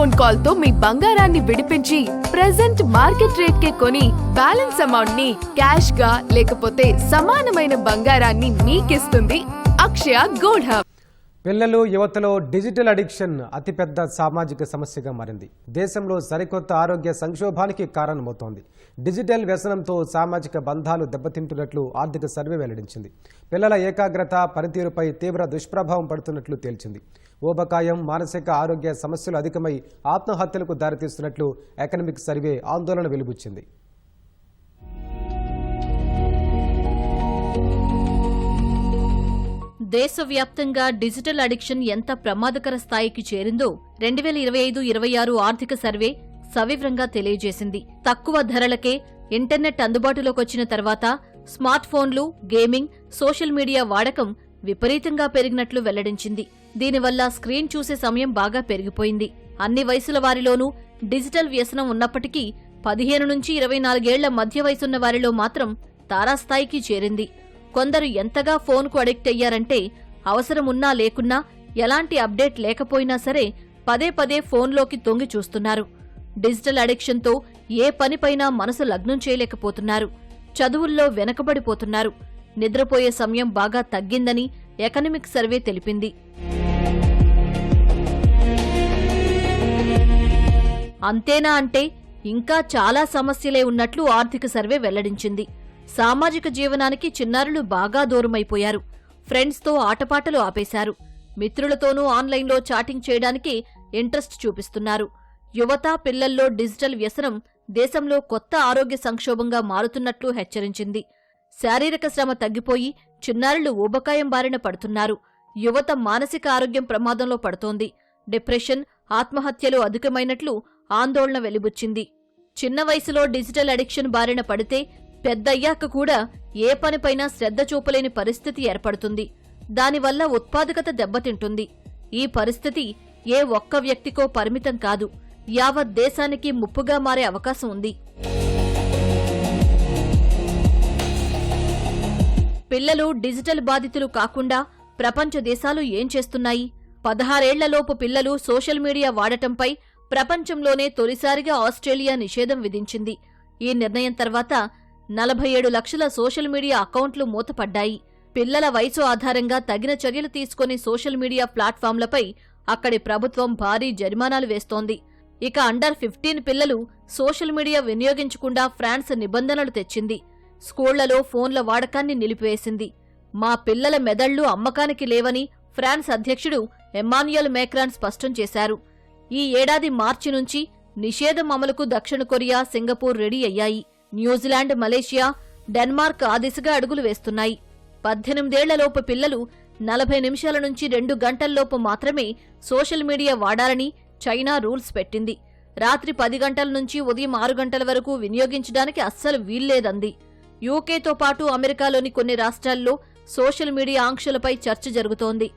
Phone కాల్తో మీ బంగారాన్ని విడిపించి present market rate కే కొని బ్యాలెన్స్ అమౌంట్ని క్యాష్గా లేకపోతే సమానమైన బంగారాన్ని మీకిస్తుంది అక్షయ గోల్డ్ హబ్ పిల్లలు యువతలో డిజిటల్ అడిక్షన్ అతిపెద్ద సామాజిక సమస్యగా మారింది. దేశంలో సరికొత్త ఆరోగ్య సంక్షోభానికి కారణమవుతోంది. డిజిటల్ వ్యసనంతో సామాజిక బంధాలు దెబ్బతింటున్నట్లు ఆర్థిక సర్వే వెల్లడించింది. పిల్లల ఏకాగ్రత పనితీరుపై తీవ్ర దుష్ప్రభావం పడుతున్నట్లు తేల్చింది. ఊబకాయం మానసిక ఆరోగ్య సమస్యలు అధికమై ఆత్మహత్యలకు దారితీస్తున్నట్లు ఎకనమిక్ సర్వే ఆందోళన వెలుబుచ్చింది దేశవ్యాప్తంగా డిజిటల్ అడిక్షన్ ఎంత ప్రమాదకర స్థాయికి చేరిందో రెండు వేల ఇరవై ఐదు ఇరవై ఆరు ఆర్థిక సర్వే సవివరంగా తెలియజేసింది. తక్కువ ధరలకే ఇంటర్నెట్ అందుబాటులోకి వచ్చిన తర్వాత స్మార్ట్ ఫోన్లు గేమింగ్ సోషల్ మీడియా వాడకం విపరీతంగా పెరిగినట్లు వెల్లడించింది. దీనివల్ల స్క్రీన్ చూసే సమయం బాగా పెరిగిపోయింది. అన్ని వయసుల వారిలోనూ డిజిటల్ వ్యసనం ఉన్నప్పటికీ పదిహేను నుంచి ఇరవై నాలుగేళ్ళ మధ్య వయసున్న వారిలో మాత్రం తారాస్థాయికి చేరింది. కొందరు ఎంతగా ఫోన్కు అడిక్ట్ అయ్యారంటే అవసరం ఉన్నా లేకున్నా ఎలాంటి అప్డేట్ లేకపోయినా సరే పదే పదే ఫోన్లోకి తొంగి చూస్తున్నారు. డిజిటల్ అడిక్షన్తో ఏ పనిపైనా మనసు లగ్నం చేయలేకపోతున్నారు. చదువుల్లో వెనకబడిపోతున్నారు. నిద్రపోయే సమయం బాగా తగ్గిందని ఎకనమిక్ సర్వే తెలిపింది. అంతేనా అంటే ఇంకా చాలా సమస్యలే ఉన్నట్లు ఆర్థిక సర్వే వెల్లడించింది. సామాజిక జీవనానికి చిన్నారులు బాగా దూరమైపోయారు. ఫ్రెండ్స్తో ఆటపాటలు ఆపేశారు. మిత్రులతోనూ ఆన్లైన్లో చాటింగ్ చేయడానికి ఇంట్రెస్ట్ చూపిస్తున్నారు. యువత పిల్లల్లో డిజిటల్ వ్యసనం దేశంలో కొత్త ఆరోగ్య సంక్షోభంగా మారుతున్నట్లు హెచ్చరించింది. శారీరక శ్రమ తగ్గిపోయి చిన్నారులు ఊబకాయం బారిన పడుతున్నారు. యువత మానసిక ఆరోగ్యం ప్రమాదంలో పడుతోంది. డిప్రెషన్ ఆత్మహత్యలు అధికమైనట్లు ఆందోళన వెలిబుచ్చింది. చిన్న వయసులో డిజిటల్ అడిక్షన్ బారిన పడితే పెద్దయ్యాక కూడా ఏ పనిపైనా శ్రద్ధ చూపలేని పరిస్థితి ఏర్పడుతుంది. దానివల్ల ఉత్పాదకత దెబ్బతింటుంది. ఈ పరిస్థితి ఏ ఒక్క వ్యక్తికో పరిమితం కాదు. యావత్ దేశానికి ముప్పుగా మారే అవకాశం ఉంది. పిల్లలు డిజిటల్ బాధితులు కాకుండా ప్రపంచ దేశాలు ఏం చేస్తున్నాయి? పదహారేళ్ళలోపు పిల్లలు సోషల్ మీడియా వాడటంపై ప్రపంచంలోనే తొలిసారిగా ఆస్ట్రేలియా నిషేధం విధించింది. ఈ నిర్ణయం తర్వాత నలభై ఏడు లక్షల సోషల్ మీడియా అకౌంట్లు మూతపడ్డాయి. పిల్లల వయసు ఆధారంగా తగిన చర్యలు తీసుకుని సోషల్ మీడియా ప్లాట్ఫామ్లపై అక్కడి ప్రభుత్వం భారీ జరిమానాలు వేస్తోంది. ఇక అండర్ ఫిఫ్టీన్ పిల్లలు సోషల్ మీడియా వినియోగించకుండా ఫ్రాన్స్ నిబంధనలు తెచ్చింది. స్కూళ్ళలో ఫోన్ల వాడకాన్ని నిలిపివేసింది. మా పిల్లల మెదళ్ళు అమ్మకానికి లేవని ఫ్రాన్స్ అధ్యక్షుడు ఎమాన్యుయల్ మేక్రాన్ స్పష్టం చేశారు. ఈ ఏడాది మార్చి నుంచి నిషేధం అమలుకు దక్షిణ కొరియా సింగపూర్ రెడీ అయ్యాయి. న్యూజిలాండ్ మలేషియా డెన్మార్క్ ఆ దిశగా అడుగులు వేస్తున్నాయి. పద్దెనిమిదేళ్ళలోపు పిల్లలు నలభై నిమిషాల నుంచి రెండు గంటల్లోపు మాత్రమే సోషల్ మీడియా వాడాలని చైనా రూల్స్ పెట్టింది. రాత్రి పది గంటల నుంచి ఉదయం ఆరు గంటల వరకు వినియోగించడానికి అస్సలు వీల్లేదంది. యూకేతో పాటు అమెరికాలోని కొన్ని రాష్ట్రాల్లో సోషల్ మీడియా ఆంక్షలపై చర్చ జరుగుతోంది.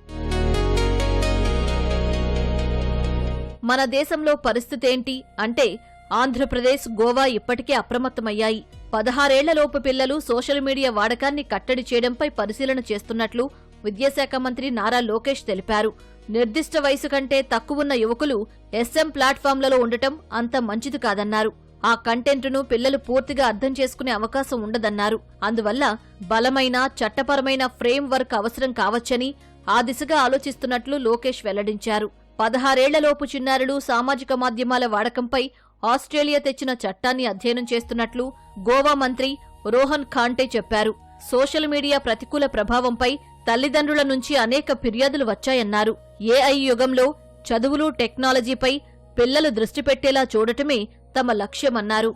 మన దేశంలో పరిస్థితేంటి అంటే ఆంధ్రప్రదేశ్ గోవా ఇప్పటికే అప్రమత్తమయ్యాయి. పదహారేళ్ళలోపు పిల్లలు సోషల్ మీడియా వాడకాన్ని కట్టడి చేయడంపై పరిశీలన చేస్తున్నట్లు విద్యాశాఖ మంత్రి నారా లోకేష్ తెలిపారు. నిర్దిష్ట వయసు కంటే తక్కువున్న యువకులు ఎస్ఎం ప్లాట్ఫామ్లలో ఉండటం అంత మంచిది కాదన్నారు. ఆ కంటెంట్ను పిల్లలు పూర్తిగా అర్థం చేసుకునే అవకాశం ఉండదన్నారు. అందువల్ల బలమైన చట్టపరమైన ఫ్రేమ్ వర్క్ అవసరం కావచ్చని ఆ దిశగా ఆలోచిస్తున్నట్లు లోకేష్ వెల్లడించారు. పదహారేళ్ళలోపు చిన్నారులు సామాజిక మాధ్యమాల వాడకంపై ఆస్ట్రేలియా తెచ్చిన చట్టాన్ని అధ్యయనం చేస్తున్నట్లు గోవా మంత్రి రోహన్ ఖాంటే చెప్పారు. సోషల్ మీడియా ప్రతికూల ప్రభావంపై తల్లిదండ్రుల నుంచి అనేక ఫిర్యాదులు వచ్చాయన్నారు. ఏఐ యుగంలో చదువులు టెక్నాలజీపై పిల్లలు దృష్టి పెట్టేలా చూడటమే తమ లక్ష్యమన్నారు.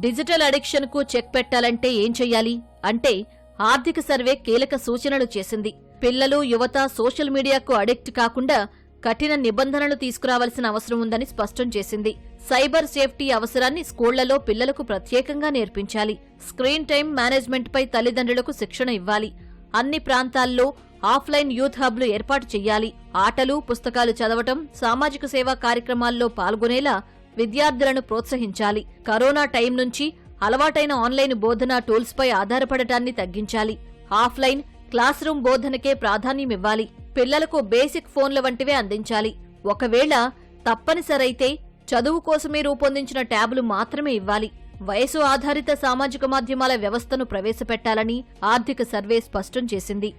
డిజిటల్ అడిక్షన్కు చెక్ పెట్టాలంటే ఏం చెయ్యాలి? అంటే ఆర్థిక సర్వే కీలక సూచనలు చేసింది. పిల్లలు యువత సోషల్ మీడియాకు అడిక్ట్ కాకుండా కఠిన నిబంధనలు తీసుకురావాల్సిన అవసరం ఉందని స్పష్టం చేసింది. సైబర్ సేఫ్టీ అవసరాన్ని స్కూళ్ళలో పిల్లలకు ప్రత్యేకంగా నేర్పించాలి. స్క్రీన్ టైం మేనేజ్మెంట్పై తల్లిదండ్రులకు శిక్షణ ఇవ్వాలి. అన్ని ప్రాంతాల్లో ఆఫ్లైన్ యూత్ హబ్లు ఏర్పాటు చేయాలి. ఆటలు పుస్తకాలు చదవటం సామాజిక సేవా కార్యక్రమాల్లో పాల్గొనేలా విద్యార్థులను ప్రోత్సహించాలి. కరోనా టైం నుంచి అలవాటైన ఆన్లైన్ బోధనా టూల్స్పై ఆధారపడటాన్ని తగ్గించాలి. ఆఫ్లైన్ క్లాస్ రూమ్ బోధనకే ప్రాధాన్యమివ్వాలి పిల్లలకు బేసిక్ ఫోన్ల వంటివే అందించాలి. ఒకవేళ తప్పనిసరైతే చదువు కోసమే రూపొందించిన ట్యాబులు మాత్రమే ఇవ్వాలి. వయసు ఆధారిత సామాజిక మాధ్యమాల వ్యవస్థను ప్రవేశపెట్టాలని ఆర్థిక సర్వే స్పష్టం చేసింది.